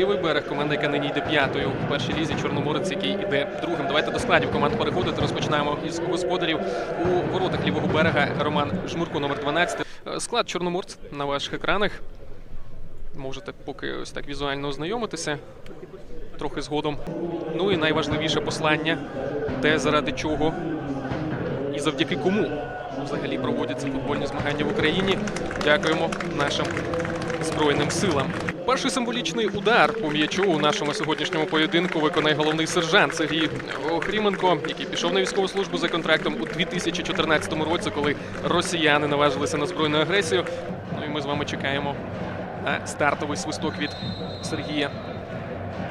Лівий берег команда, яка нині йде п'ятою в першій лізі. Чорноморець, який йде другим. Давайте до складів команд переходити. Розпочинаємо із господарів у воротах лівого берега. Роман Жмурко, номер 12. Е, Склад Чорноморця на ваших екранах. Можете поки ось так візуально ознайомитися. Трохи згодом. Ну і найважливіше послання, те заради чого і завдяки кому взагалі проводяться футбольні змагання в Україні. Дякуємо нашим Збройним силам. Перший символічний удар по м'ячу у нашому сьогоднішньому поєдинку виконає головний сержант Сергій Охріменко, який пішов на військову службу за контрактом у 2014 році, коли росіяни наважилися на збройну агресію. Ну і ми з вами чекаємо на стартовий свисток від Сергія.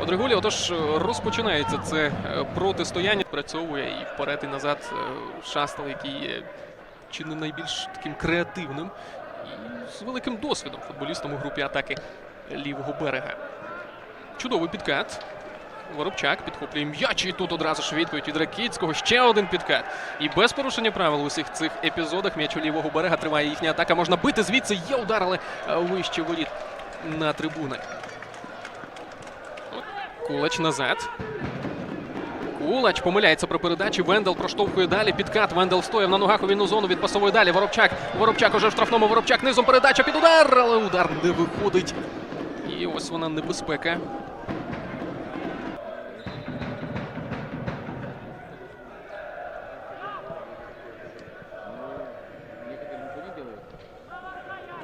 Одригулі, отож розпочинається це е, протистояння. Працьовує і вперед, і назад е, шастал, який є чи не найбільш таким креативним і з великим досвідом футболістом у групі атаки лівого берега. Чудовий підкат. Воробчак підхоплює м'яч, і тут одразу ж відповідь від Ракіцького. Ще один підкат. І без порушення правил у усіх цих епізодах м'яч у лівого берега триває їхня атака. Можна бити звідси. Є удар, але е, вище воріт на трибунах. От, Кулач назад. Кулач помиляється при передачі. Вендел проштовхує далі. Підкат. Вендел стояв на ногах у вільну зону. Відпасовує далі. Воробчак. Воробчак уже в штрафному. Воробчак низом передача під удар, але удар не виходить. І ось вона небезпека.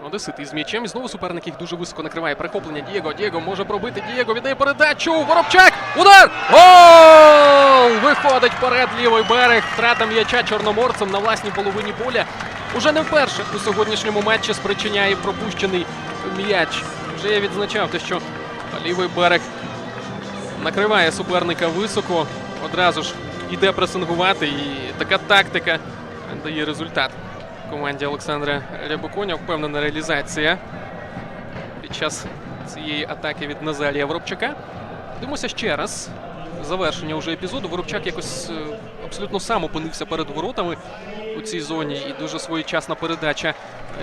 Одесит із м'ячем. І знову суперник їх дуже високо накриває. Прихоплення Дієго. Дієго може пробити. Дієго віддає передачу. Воробчак. Удар! Гол! Виходить вперед лівий берег. Втрата м'яча чорноморцем на власній половині поля. Уже не вперше у сьогоднішньому матчі спричиняє пропущений м'яч. Вже я відзначав те, що лівий берег накриває суперника високо. Одразу ж іде пресингувати. І така тактика дає результат команді Олександра Рябоконя. Впевнена реалізація під час цієї атаки від Назарія Воробчака. Дивимося ще раз. Завершення вже епізоду. Воробчак якось е, абсолютно сам опинився перед воротами у цій зоні. І дуже своєчасна передача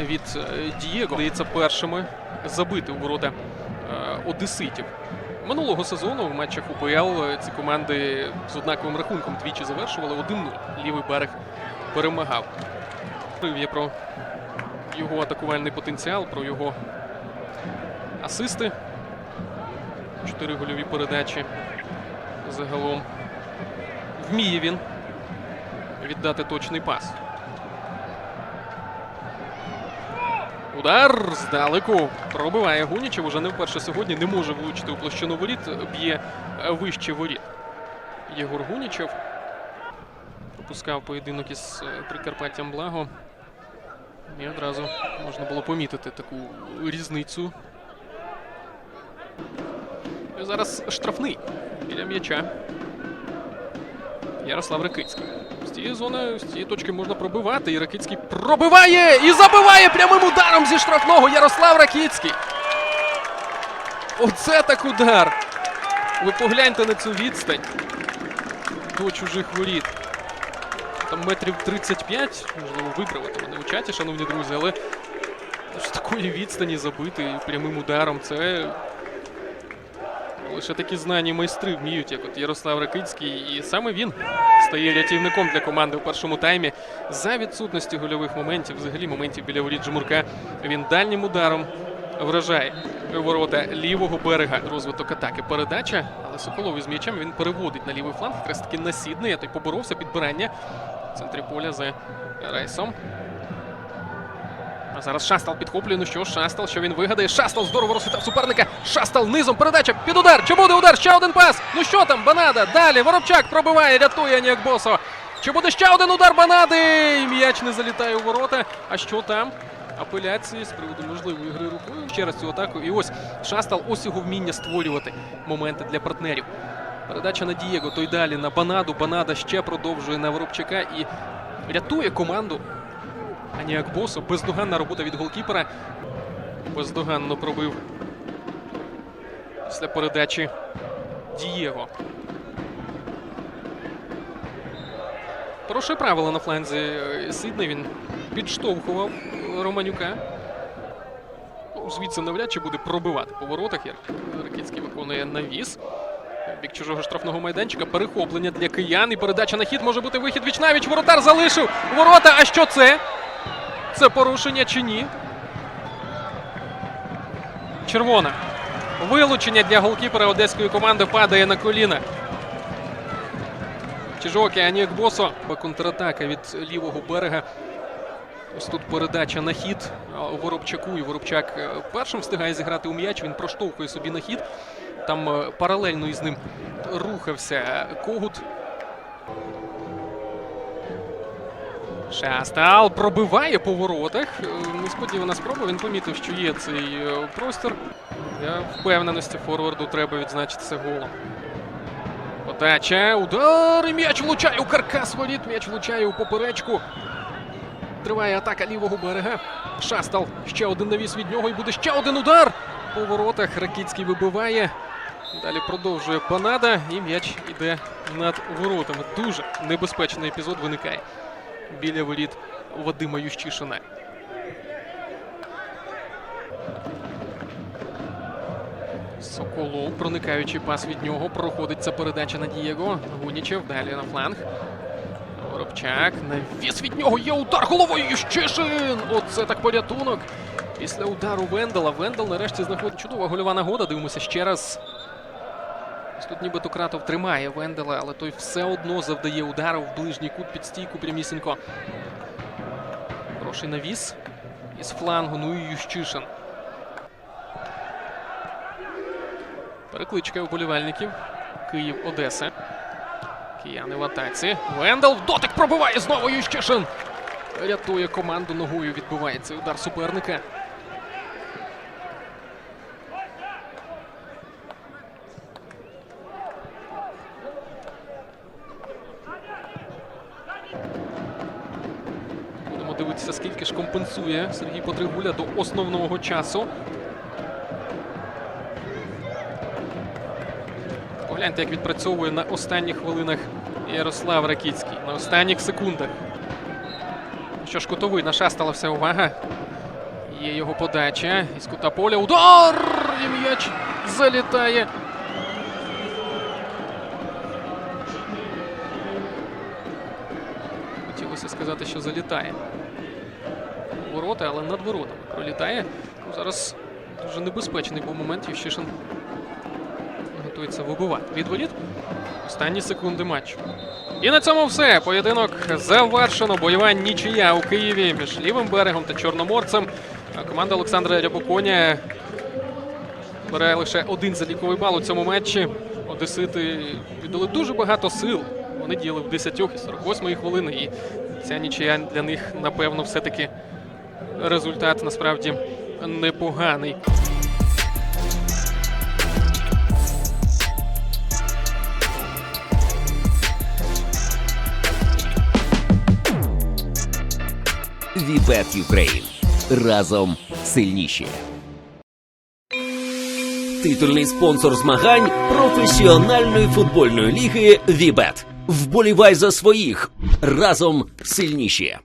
від е, Дієго. Здається, першими забити у ворота е, одеситів. Минулого сезону в матчах УПЛ ці команди з однаковим рахунком двічі завершували 1-0. Лівий берег перемагав. Я про його атакувальний потенціал, про його асисти. Чотири гольові передачі загалом. Вміє він віддати точний пас. Удар здалеку пробиває Гунічев. Уже не вперше сьогодні не може влучити у площину воріт. Б'є вище воріт. Єгор Гунічев пропускав поєдинок із е, Прикарпаттям Благо. І одразу можна було помітити таку різницю. І зараз штрафний біля м'яча. Ярослав Ракицький. З цієї зони, з цієї точки можна пробивати. І Ракицький пробиває і забиває прямим ударом зі штрафного Ярослав Ракицький. Оце так удар. Ви погляньте на цю відстань до чужих воріт. Там метрів 35, можливо, виправити вони у чаті, шановні друзі, але з такої відстані забити прямим ударом це лише такі знані майстри вміють, як от Ярослав Ракицький. І саме він стає рятівником для команди у першому таймі. За відсутності гольових моментів, взагалі моментів біля воріт Жмурка, він дальнім ударом вражає ворота лівого берега. Розвиток атаки. Передача, але Соколов із м'ячем він переводить на лівий фланг. Якраз таки насідний, а той поборовся підбирання в центрі поля за рейсом. А зараз Шастал підхоплює. Ну що, Шастал, що він вигадає? Шастал здорово розхитав суперника. Шастал низом. Передача під удар. Чи буде удар? Ще один пас. Ну що там? Банада. Далі. Воробчак пробиває, рятує Аніак Босо. Чи буде ще один удар Банади? І М'яч не залітає у ворота. А що там? Апеляції з приводу можливої гри рукою. Ще раз цю атаку. І ось Шастал, ось його вміння створювати моменти для партнерів. Передача на Дієго, той далі на Банаду. Банада ще продовжує на Воробчака і рятує команду. Аніак Босо. Бездоганна робота від голкіпера. Бездоганно пробив після передачі Дієго. Хороше правило на фланзі е, Він підштовхував Романюка. Ну, Звідси навряд чи буде пробивати по воротах. як Ракицький виконує навіс. Бік чужого штрафного майданчика. Перехоплення для киян. І передача на хід може бути вихід віч навіч. Воротар залишив. Ворота. А що це? Це порушення чи ні? Червона. Вилучення для голкіпера одеської команди падає на коліна. Чижокі Анік Босо. Контратака від лівого берега. Ось тут передача на хід Воробчаку. І Воробчак е, першим встигає зіграти у м'яч. Він проштовхує собі на хід. Там е, паралельно із ним рухався Когут. Шастал пробиває по воротах. Несподівана спроба. Він помітив, що є цей е, простір. Для впевненості форварду треба відзначитися голом. Подача, удар, і м'яч влучає у каркас воріт, м'яч влучає у поперечку. Триває атака лівого берега. Шастал. Ще один навіс від нього і буде ще один удар. По воротах Ракіцький вибиває. Далі продовжує Панада і м'яч іде над воротами. Дуже небезпечний епізод виникає біля воріт Вадима Ющишина. Соколов, проникаючий пас від нього, проходить ця передача на Дієго. Гунічев далі на фланг. Воробчак. Навіс від нього є удар головою Ющишин! Оце так порятунок. Після удару Вендела. Вендел нарешті знаходить чудова гольова нагода. Дивимося ще раз. Ось Тут нібито Кратов тримає Вендела, але той все одно завдає удару в ближній кут під стійку прямісінько. Хороший навіс із флангу. Ну і Ющишин. Перекличка вболівальників. Київ, Одеса. Кияни в атаці. Вендел в дотик пробиває знову Ющишин. Рятує команду ногою. Відбувається удар суперника. Будемо дивитися, скільки ж компенсує Сергій Потригуля до основного часу. Погляньте, як відпрацьовує на останніх хвилинах Ярослав Ракіцький. На останніх секундах. Що ж, кутовий нашастала вся увага. Є його подача. Із кута поля. Удар! І м'яч залітає. Хотілося сказати, що залітає. Ворота, але над воротами пролітає. Ну, зараз дуже небезпечний був момент. Ющишин готується вибивати від воріт. Останні секунди матчу. І на цьому все. Поєдинок завершено. Бойова нічия у Києві між лівим берегом та Чорноморцем. Команда Олександра Рябоконя бере лише один заліковий бал у цьому матчі. Одесити віддали дуже багато сил. Вони діяли в 10 і 48 хвилини. І ця нічия для них, напевно, все-таки результат насправді непоганий. Вібет Юкрейн. Разом сильніші. Титульний спонсор змагань професіональної футбольної ліги Вібет. Вболівай за своїх разом сильніші.